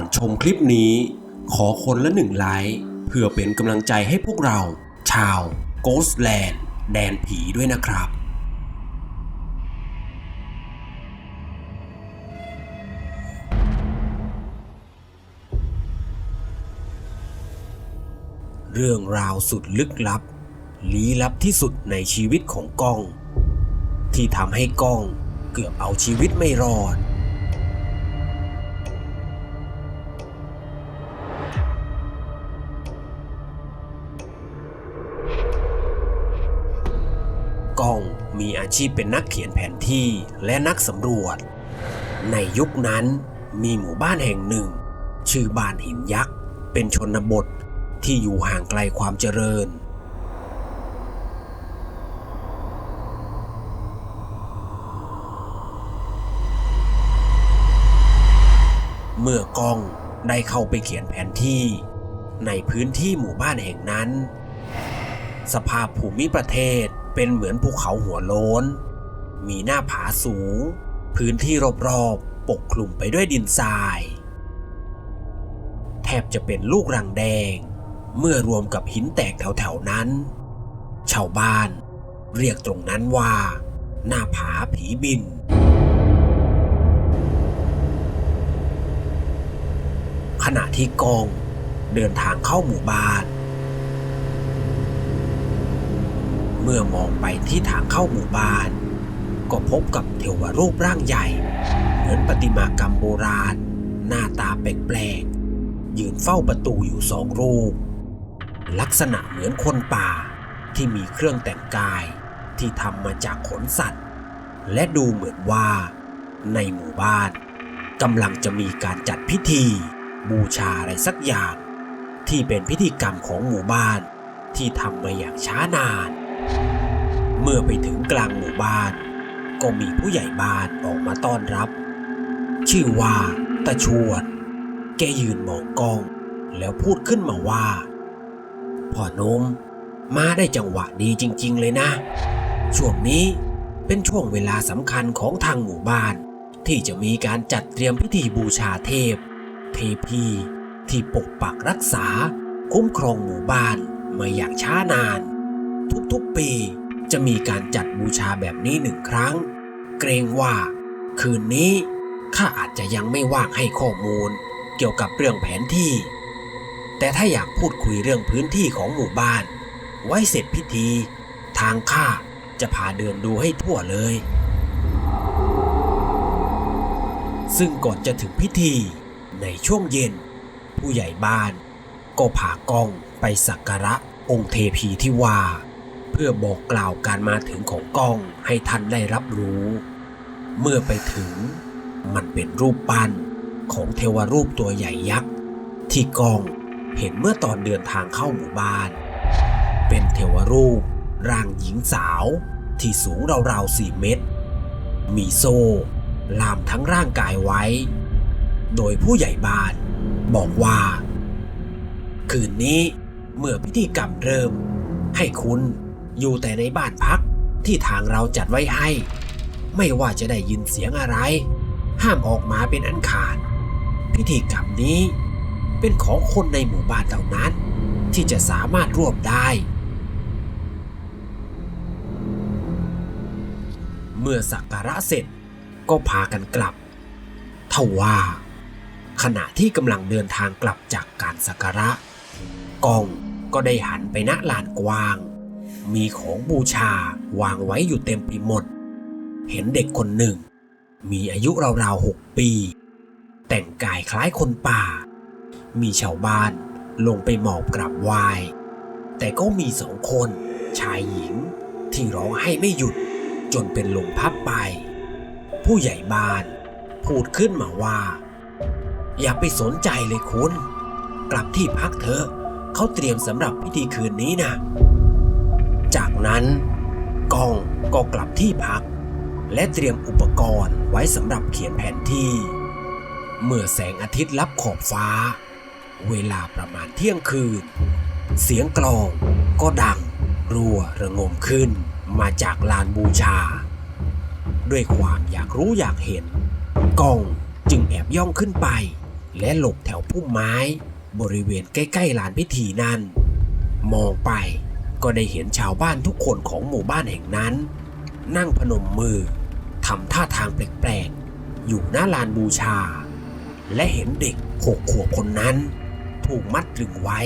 อนชมคลิปนี้ ขอคนละหนึ่งไลค์เพื่อเป็นกำลังใจให้พวกเรา ชาว Ghostland แดนผีด้วยนะครับเรื่องราวสุดลึกลับ ลี้ลับที่สุดในชีวิตของก้อง ที่ทำให้ก้องเกือบเอาชีวิตไม่รอด มีอาชีพเป็นนักเขียนแผนที่และนักสำรวจ ในยุคนั้นมีหมู่บ้านแห่งหนึ่ง ชื่อบ้านหินยักษ์ เป็นชนบทที่อยู่ห่างไกลความเจริญ เมื่อกล้องได้เข้าไปเขียนแผนที่ ในพื้นที่หมู่บ้านแห่งนั้น สภาพภูมิประเทศ เป็นเหมือนภูเขาหัวโล้น มีหน้าผาสูง พื้นที่รอบๆปกคลุมไปด้วยดินทราย แทบจะเป็นลูกรังแดง เมื่อรวมกับหินแตกแถวๆนั้น ชาวบ้านเรียกตรงนั้นว่า หน้าผาผีบิน ขณะที่กองเดินทางเข้าหมู่บ้าน เมื่อมองไปที่ทางเข้าหมู่บ้าน ก็พบกับเทวรูปร่างใหญ่ เหมือนประติมากรรมโบราณ หน้าตาแปลกๆ ยืนเฝ้าประตูอยู่สองรูป ลักษณะเหมือนคนป่าที่มีเครื่องแต่งกายที่ทำมาจากขนสัตว์ และดูเหมือนว่า ในหมู่บ้านกำลังจะมีการจัดพิธี บูชาอะไรสักอย่าง ที่เป็นพิธีกรรมของหมู่บ้านที่ทำมาอย่างช้านาน เมื่อไปถึงกลางหมู่บ้าน ก็มีผู้ใหญ่บ้านออกมาต้อนรับ ชื่อว่าตาชวน แกยืนมองกล้อง แล้วพูดขึ้นมาว่า พ่อนมมาได้จังหวะดีจริง ๆ เลยนะ ช่วงนี้เป็นช่วงเวลาสำคัญของทางหมู่บ้าน ที่จะมีการจัดเตรียมพิธีบูชาเทพ เทพีที่ปกปักรักษา คุ้มครองหมู่บ้านมาอย่างช้านาน ทุกๆปี จะมีการจัดบูชาแบบนี้หนึ่งครั้ง เกรงว่า คืนนี้ข้าอาจจะยังไม่ว่างให้ข้อมูล เกี่ยวกับเรื่องแผนที่ แต่ถ้าอยากพูดคุยเรื่องพื้นที่ของหมู่บ้าน ไว้เสร็จพิธี ทางข้าจะพาเดินดูให้ทั่วเลย ซึ่งก่อนจะถึงพิธีในช่วงเย็น ผู้ใหญ่บ้าน ก็พากล้องไปสักการะองค์เทพีที่ว่า เพื่อบอกกล่าวการมาถึงของกล้องให้ท่านได้รับรู้ เมื่อไปถึงมันเป็นรูปปั้นของเทวรูปตัวใหญ่ยักษ์ที่กล้องเห็นเมื่อตอนเดินทางเข้าหมู่บ้าน เป็นเทวรูปร่างหญิงสาวที่สูงราวๆสี่เมตร มีโซ่ลามทั้งร่างกายไว้ โดยผู้ใหญ่บ้านบอกว่า คืนนี้เมื่อพิธีกรรมเริ่มให้คุณ อยู่แต่ในบ้านพักที่ทางเราจัดไว้ให้ ไม่ว่าจะได้ยินเสียงอะไร ห้ามออกมาเป็นอันขาด พิธีกรรมนี้เป็นของคนในหมู่บ้านเท่านั้น ที่จะสามารถร่วมได้ เมื่อสักการะเสร็จก็พากันกลับทว่า ขณะที่กำลังเดินทางกลับจากการสักการะกองก็ได้หันไปณลานกว้าง มีของบูชาวางไว้อยู่เต็มไปหมด เห็นเด็กคนหนึ่ง มีอายุราวๆหกปี แต่งกายคล้ายคนป่า มีชาวบ้านลงไปหมอบกราบไหว้ แต่ก็มีสองคนชายหญิงที่ร้องไห้ไม่หยุดจนเป็นลมพับไป ผู้ใหญ่บ้านพูดขึ้นมาว่า อย่าไปสนใจเลยคุณ กลับที่พักเถอะเขาเตรียมสำหรับพิธีคืนนี้นะ จากนั้นกองก็กลับที่พัก และเตรียมอุปกรณ์ไว้สำหรับเขียนแผนที่ เมื่อแสงอาทิตย์ลับขอบฟ้า เวลาประมาณเที่ยงคืน เสียงกลองก็ดังรัวระงมขึ้นมาจากลานบูชา ด้วยความอยากรู้อยากเห็นกองจึงแอบย่องขึ้นไป และหลบแถวพุ่มไม้ บริเวณใกล้ๆลานพิธีนั้นมองไป ก็ได้เห็นชาวบ้านทุกคนของหมู่บ้านแห่งนั้น นั่งพนมมือทำท่าทางแปลกๆ อยู่หน้าลานบูชา และเห็นเด็กหกขวบคนนั้น ถูกมัดตรึงไว้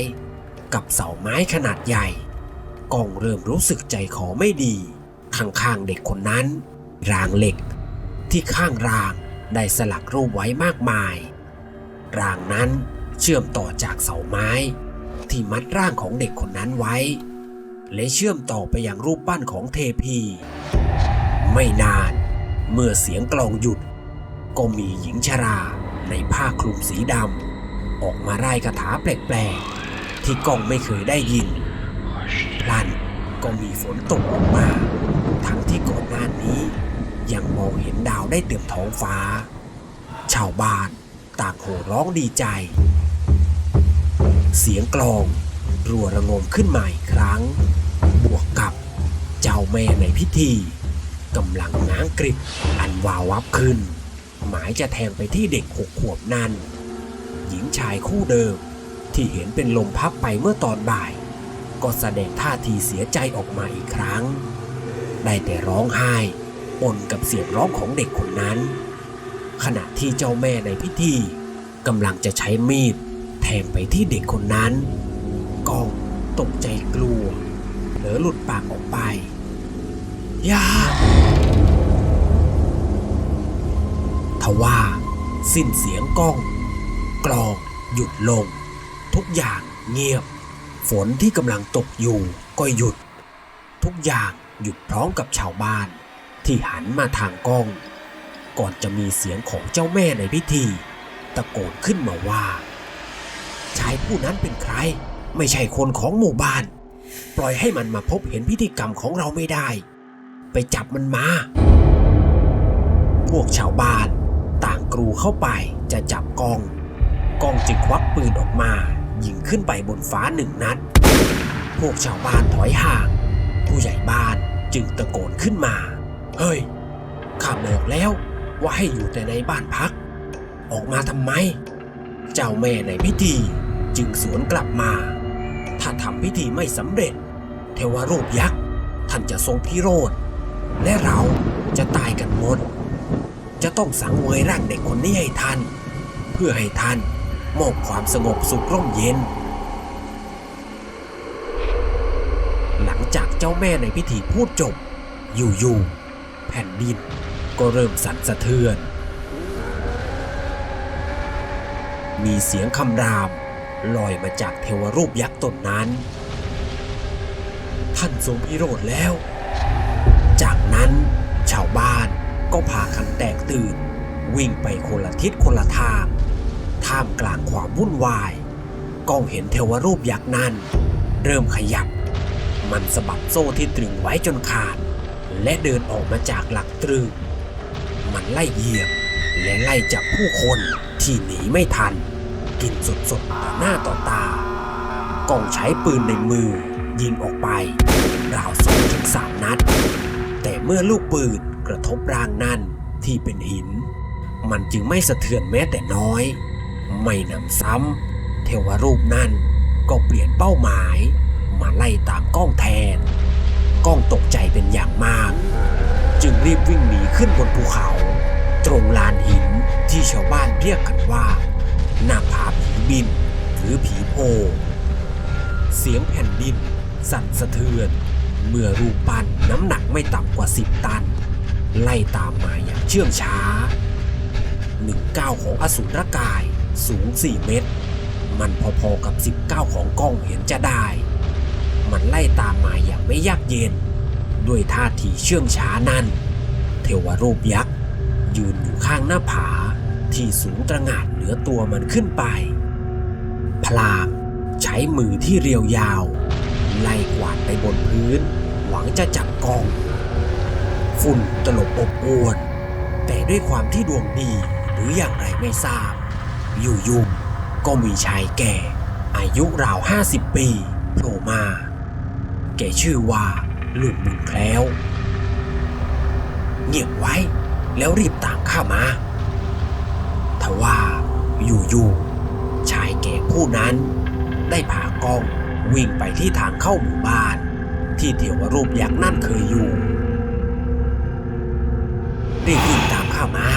กับเสาไม้ขนาดใหญ่กองเริ่มรู้สึกใจคอไม่ดี ข้างๆเด็กคนนั้น รางเหล็ก ที่ข้างรางได้สลักรูปไว้มากมาย รางนั้นเชื่อมต่อจากเสาไม้ ที่มัดร่างของเด็กคนนั้นไว้ และเชื่อมต่อไปอยังรูปปั้นของเทพี ไม่นาน เมื่อเสียงกลองหยุด ก็มีหญิงชราในผ้าคลุมสีดำออกมาไล่คาถาแปลกๆ ที่กองไม่เคยได้ยินพลันก็มีฝนตกลงมา ทั้งที่ก่อนหน้านี้ ยังมองเห็นดาวได้เต็มท้องฟ้า ชาวบ้านต่างโห่ร้องดีใจ เสียงกลองรัวระงมขึ้นมาอีกครั้ง บวกกับเจ้าแม่ในพิธีกำลังง้างกริบอันวาววับขึ้น หมายจะแทงไปที่เด็กหกขวบนั้น หญิงชายคู่เดิมที่เห็นเป็นลมพับไปเมื่อตอนบ่าย ก็แสดงท่าทีเสียใจออกมาอีกครั้ง ได้แต่ร้องไห้ปนกับเสียงร้องของเด็กคนนั้น ขณะที่เจ้าแม่ในพิธีกำลังจะใช้มีดแทงไปที่เด็กคนนั้นกองตกใจกลัว เผลอหลุดปากออกไป อย่า ทว่าสิ้นเสียงก้อง กลองหยุดลง ทุกอย่างเงียบ ฝนที่กำลังตกอยู่ก็หยุด ทุกอย่างหยุดพร้อมกับชาวบ้าน ที่หันมาทางกล้อง ก่อนจะมีเสียงของเจ้าแม่ในพิธี ตะโกนขึ้นมาว่า ชายผู้นั้นเป็นใคร ไม่ใช่คนของหมู่บ้าน ปล่อยให้มันมาพบเห็นพิธีกรรมของเราไม่ได้ ไปจับมันมา พวกชาวบ้านต่างกรูเข้าไปจะจับกอง กองจึงควักปืนออกมา ยิงขึ้นไปบนฟ้าหนึ่งนัด พวกชาวบ้านถอยห่าง ผู้ใหญ่บ้านจึงตะโกนขึ้นมา เฮ้ย ข้าบอกแล้วว่าให้อยู่แต่ในบ้านพัก ออกมาทำไม เจ้าแม่ในพิธีจึงสวนกลับมา ถ้าทำพิธีไม่สำเร็จ เทวรูปยักษ์ท่านจะทรงพิโรธ และเราจะตายกันหมด จะต้องสังเวยร่างเด็กคนนี้ให้ท่าน เพื่อให้ท่านมอบความสงบสุขร่มเย็น หลังจากเจ้าแม่ในพิธีพูดจบ อยู่ๆแผ่นดินก็เริ่มสั่นสะเทือน มีเสียงคำราม ลอยมาจากเทวรูปยักษ์ตนนั้น ท่านทรงพิโรธแล้ว จากนั้นชาวบ้านก็พากันแตกตื่น วิ่งไปคนละทิศคนละทาง ท่ามกลางความวุ่นวายก้องเห็นเทวรูปยักษ์นั้น เริ่มขยับ มันสะบัดโซ่ที่ตรึงไว้จนขาด และเดินออกมาจากหลักตรึง มันไล่เหยียบ และไล่จับผู้คนที่หนีไม่ทัน กินสดๆต่อหน้าต่อตากองใช้ปืนในมือ ยิงออกไป ราวสองถึงสามนัด แต่เมื่อลูกปืนกระทบร่างนั่นที่เป็นหิน มันจึงไม่สะเทือนแม้แต่น้อย ไม่นำซ้ำเทวรูปนั่นก็เปลี่ยนเป้าหมาย มาไล่ตามก้องแทนก้องตกใจเป็นอย่างมาก จึงรีบวิ่งหนีขึ้นบนภูเขา ตรงลานหินที่ชาวบ้านเรียกกันว่า หน้าผาผีบิน หรือผีโพ เสียงแผ่นดิน สั่นสะเทือน เมื่อรูปปั้นน้ำหนักไม่ต่ำกว่า10ตัน ไล่ตามมาอย่างเชื่องช้าหนึ่งเก้าของอสูรกายสูง 4 เมตร มันพอๆกับ 19 ของกล้องเห็นจะได้ มันไล่ตามมาอย่างไม่ยากเย็น ด้วยท่าทีเชื่องช้านั่น เทวรูปยักษ์ ยืนอยู่ข้างหน้าผา ที่สูงตระหง่านเหนือตัวมันขึ้นไป พลางใช้มือที่เรียวยาว ไล่กวาดไปบนพื้น หวังจะจับกอง ฝุ่นตลบอบอวน แต่ด้วยความที่ดวงดีหรืออย่างไรไม่ทราบ อยู่ๆก็มีชายแก่ อายุราว50ปีโผล่มา แกชื่อว่าลุงบุญแคล้ว เงียบไว้แล้วรีบตามข้ามา ทว่าอยู่ๆชายแก่ผู้นั้นได้พากล้องวิ่งไปที่ทางเข้าหมู่บ้าน ที่เทวรูปยักษ์นั่นเคยอยู่รีบวิ่งตามข้ามา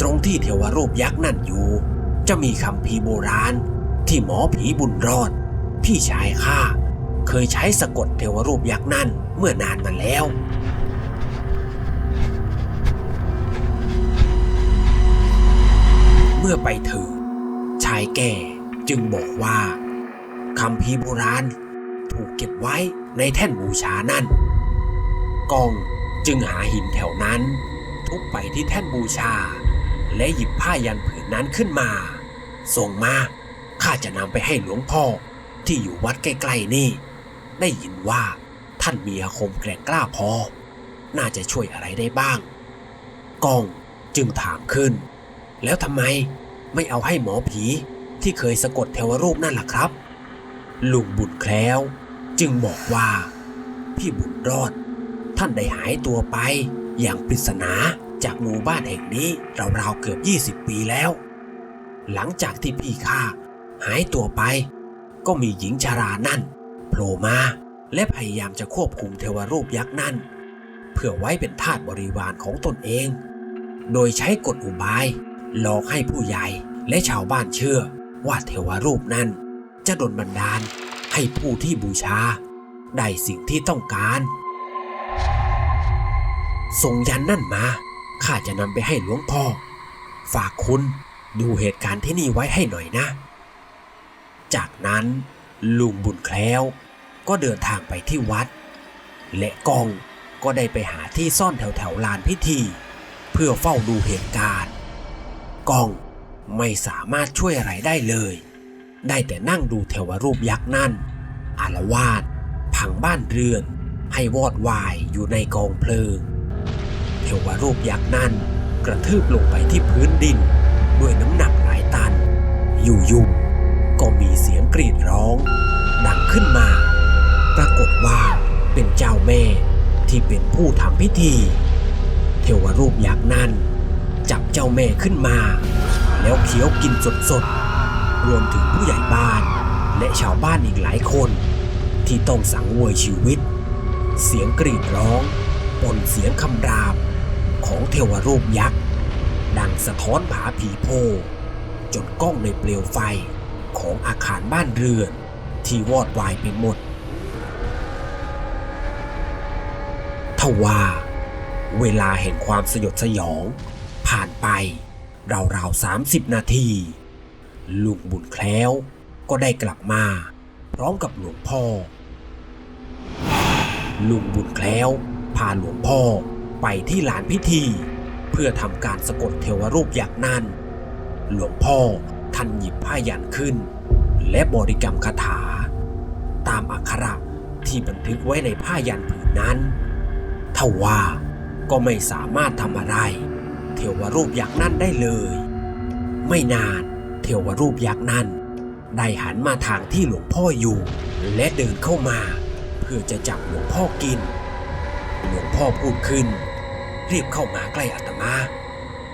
ตรงที่เทวรูปยักษ์นั่นอยู่ จะมีคำพีโบราณ ที่หมอผีบุญรอด พี่ชายข้าเคยใช้สะกดเทวรูปยักษ์นั่นเมื่อนานมาแล้ว มื่อไปถึง ชายแก่จึงบอกว่าคำพีร์โบราณถูกเก็บไว้ในแท่นบูชานั่นกองจึงหาหินแถวนั้น ทุบไปที่แท่นบูชา และหยิบผ้ายันผืนนั้นขึ้นมา ส่งมาข้าจะนำไปให้หลวงพ่อที่อยู่วัดใกล้ๆนี่ ได้ยินว่าท่านมีอาคมแกร่งกล้าพอ น่าจะช่วยอะไรได้บ้างกองจึงถามขึ้น แล้วทำไมไม่เอาให้หมอผีที่เคยสะกดเทวรูปนั่นล่ะครับ ลุงบุญแคล้ว จึงบอกว่า พี่บุญรอด ท่านได้หายตัวไป อย่างปริศนาจากหมู่บ้านแห่งนี้ราวๆเกือบ 20 ปีแล้ว หลังจากที่พี่ข้าหายตัวไป ก็มีหญิงชารานั่นโผล่มาและพยายามจะควบคุมเทวรูปยักษ์นั่น เพื่อไว้เป็นทาสบริวารของตนเอง โดยใช้กฎอุบาย หลอกให้ผู้ใหญ่และชาวบ้านเชื่อว่าเทวรูปนั้น จะดลบันดาลให้ผู้ที่บูชา ได้สิ่งที่ต้องการ ส่งยันนั่นมาข้าจะนำไปให้หลวงพ่อ ฝากคุณดูเหตุการณ์ที่นี่ไว้ให้หน่อยนะ จากนั้นลุงบุญแคล้วก็เดินทางไปที่วัด และกองก็ได้ไปหาที่ซ่อนแถวแถวๆลานพิธี เพื่อเฝ้าดูเหตุการณ์ กอง ไม่สามารถช่วยอะไรได้เลย ได้แต่นั่งดูเทวรูปยักษ์นั่น อารวาสพังบ้านเรือน ให้วอดวายอยู่ในกองเพลิง เทวรูปยักษ์นั่นกระทืบลงไปที่พื้นดิน ด้วยน้ำหนักหลายตัน อยู่ๆก็มีเสียงกรีดร้อง ดังขึ้นมา ปรากฏว่าเป็นเจ้าแม่ที่เป็นผู้ทำพิธี เทวรูปยักษ์นั่น จับเจ้าแม่ขึ้นมา แล้วเคี้ยวกินสดๆ รวมถึงผู้ใหญ่บ้าน และชาวบ้านอีกหลายคน ที่ต้องสังเวยชีวิต เสียงกรีดร้องปนเสียงคำรามของเทวรูปยักษ์ ดังสะท้อนผาผีโพ จนกล้องในเปลวไฟของอาคารบ้านเรือน ที่วอดวายไปหมดทว่า เวลาแห่งความสยดสยอง ผ่านไป ราวๆสามสิบนาที ลุงบุญแคล้วก็ได้กลับมา พร้อมกับหลวงพ่อ ลุงบุญแคล้วพาหลวงพ่อไปที่ลานพิธี เพื่อทำการสะกดเทวรูปยักษ์นั่น หลวงพ่อท่านหยิบผ้ายันขึ้น และบริกรรมคาถา ตามอักขระที่บันทึกไว้ในผ้ายันผืนนั้นทว่าก็ไม่สามารถทำอะไร เทวรูปยักษ์นั่นได้เลย ไม่นานเทวรูปยักษ์นั่นได้หันมาทางที่หลวงพ่ออยู่ และเดินเข้ามา เพื่อจะจับหลวงพ่อกิน หลวงพ่อพูดขึ้น รีบเข้ามาใกล้อาตมา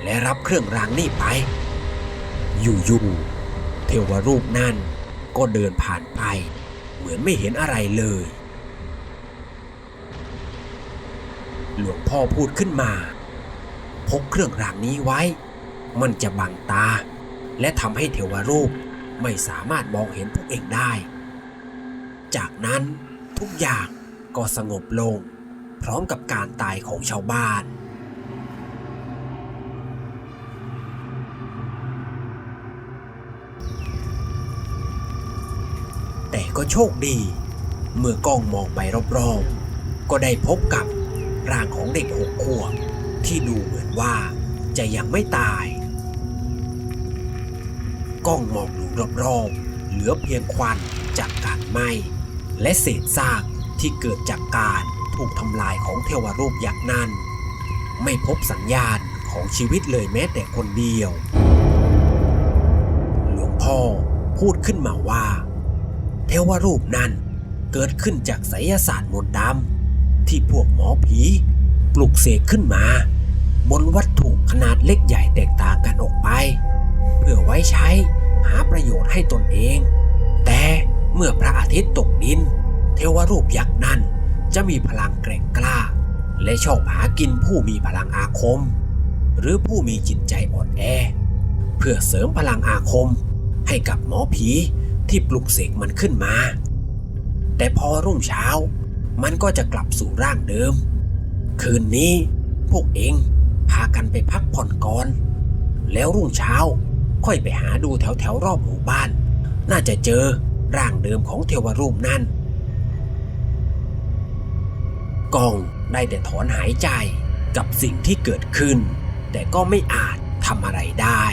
และรับเครื่องรางนี่ไป อยู่ๆเทวรูปนั่นก็เดินผ่านไป เหมือนไม่เห็นอะไรเลย หลวงพ่อพูดขึ้นมา พกเครื่องรางนี้ไว้ มันจะบังตา และทำให้เทวรูปไม่สามารถมองเห็นพวกเองได้ จากนั้นทุกอย่างก็สงบลง พร้อมกับการตายของชาวบ้านแต่ก็โชคดี เมื่อกล้องมองไปรอบๆ ก็ได้พบกับร่างของเด็กหกขวบ ที่ดูเหมือนว่าจะยังไม่ตาย กล้องมองดูรอบๆเหลือเพียงควันจากการไหม้และเศษซากที่เกิดจากการถูกทำลายของเทวรูปยักษ์นั้น ไม่พบสัญญาณของชีวิตเลยแม้แต่คนเดียว หลวงพ่อพูดขึ้นมาว่า เทวรูปนั้นเกิดขึ้นจากไสยศาสตร์มนต์ดำที่พวกหมอผี เสกขึ้นมา บนวัตถุขนาดเล็กใหญ่แตกต่างกันออกไป เพื่อไว้ใช้หาประโยชน์ให้ตนเอง แต่เมื่อพระอาทิตย์ตกดิน เทวรูปยักษ์นั้นจะมีพลังแกร่งกล้า และชอบหากินผู้มีพลังอาคม หรือผู้มีจิตใจอ่อนแอ เพื่อเสริมพลังอาคม ให้กับหมอผีที่ปลุกเสกมันขึ้นมา แต่พอรุ่งเช้ามันก็จะกลับสู่ร่างเดิม คืนนี้พวกเองพากันไปพักผ่อนก่อน แล้วรุ่งเช้าค่อยไปหาดูแถวแถวรอบหมู่บ้าน น่าจะเจอร่างเดิมของเทวรูปนั่นกองได้แต่ถอนหายใจกับสิ่งที่เกิดขึ้น แต่ก็ไม่อาจทำอะไรได้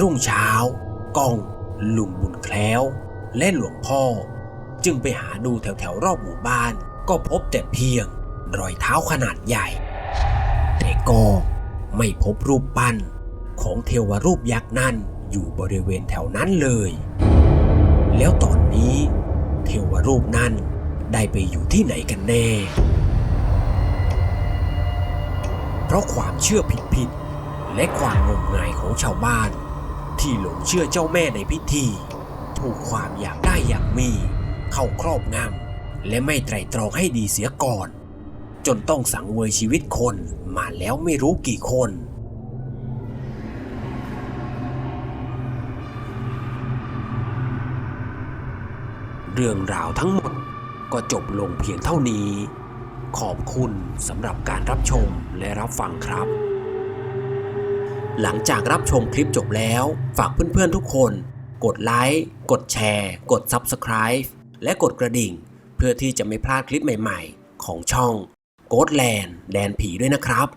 รุ่งเช้ากองลุงบุญแคล้ว และหลวงพ่อ จึงไปหาดูแถวๆรอบหมู่บ้าน ก็พบแต่เพียงรอยเท้าขนาดใหญ่ แต่ก็ไม่พบรูปปั้นของเทวรูปยักษ์นั่นอยู่บริเวณแถวนั้นเลย แล้วตอนนี้ เทวรูปนั่นได้ไปอยู่ที่ไหนกันแน่ เพราะความเชื่อผิดๆและความงมงายของชาวบ้าน ที่หลงเชื่อเจ้าแม่ในพิธี ถูกความอยากได้อยากมี เข้าครอบงำและไม่ไตรตรองให้ดีเสียก่อน จนต้องสังเวยชีวิตคนมาแล้วไม่รู้กี่คนเรื่องราวทั้งหมดก็จบลงเพียงเท่านี้ ขอบคุณสำหรับการรับชมและรับฟังครับ หลังจากรับชมคลิปจบแล้ว ฝากเพื่อนๆทุกคน กดไลค์ กดแชร์ กด Subscribe และกดกระดิ่ง เพื่อที่จะไม่พลาดคลิปใหม่ๆ ของช่องโกดแลนด์แดนผีด้วยนะครับ